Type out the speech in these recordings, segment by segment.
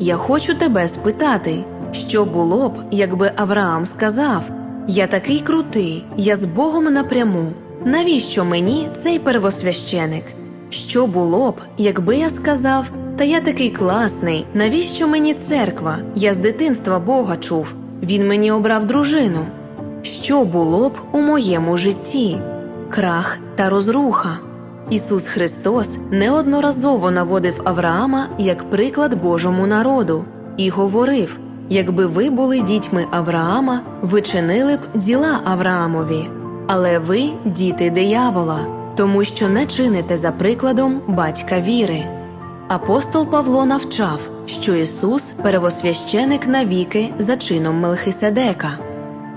я хочу тебе спитати, що було б, якби Авраам сказав: Я такий крутий, я з Богом напряму. Навіщо мені цей первосвященик? Що було б, якби я сказав, та я такий класний, навіщо мені церква? Я з дитинства Бога чув, він мені обрав дружину. Що було б у моєму житті? Крах та розруха. Ісус Христос неодноразово наводив Авраама як приклад Божому народу і говорив: якби ви були дітьми Авраама, ви чинили б діла Авраамові, але ви діти диявола, тому що не чините за прикладом батька віри. Апостол Павло навчав, що Ісус первосвященик навіки за чином Мелхиседека.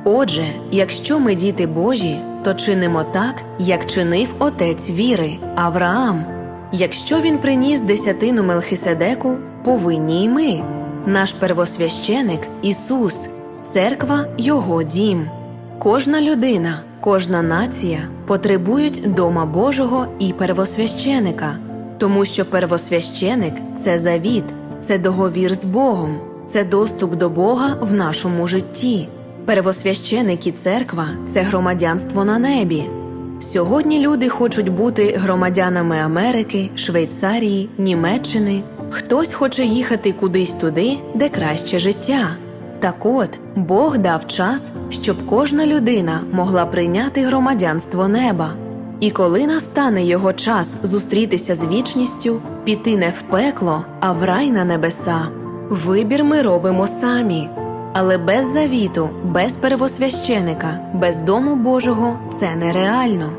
Отже, якщо ми діти Божі, то чинимо так, як чинив отець віри Авраам. Якщо він приніс десятину Мелхиседеку, повинні й ми. Наш первосвященик Ісус, церква Його дім. Кожна людина, кожна нація потребують дома Божого і первосвященика, тому що первосвященик це завіт, це договір з Богом, це доступ до Бога в нашому житті. Первосвященик і церква це громадянство на небі. Сьогодні люди хочуть бути громадянами Америки, Швейцарії, Німеччини. Хтось хоче їхати кудись туди, де краще життя. Так от Бог дав час, щоб кожна людина могла прийняти громадянство неба. І коли настане його час зустрітися з вічністю, піти не в пекло, а в рай на небеса. Вибір ми робимо самі. Але без завіту, без первосвященика, без дому Божого це нереально.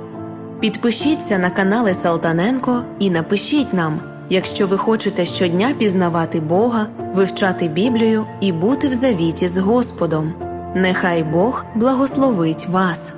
Підпишіться на канали Салтаненко і напишіть нам, якщо ви хочете щодня пізнавати Бога, вивчати Біблію і бути в завіті з Господом. Нехай Бог благословить вас.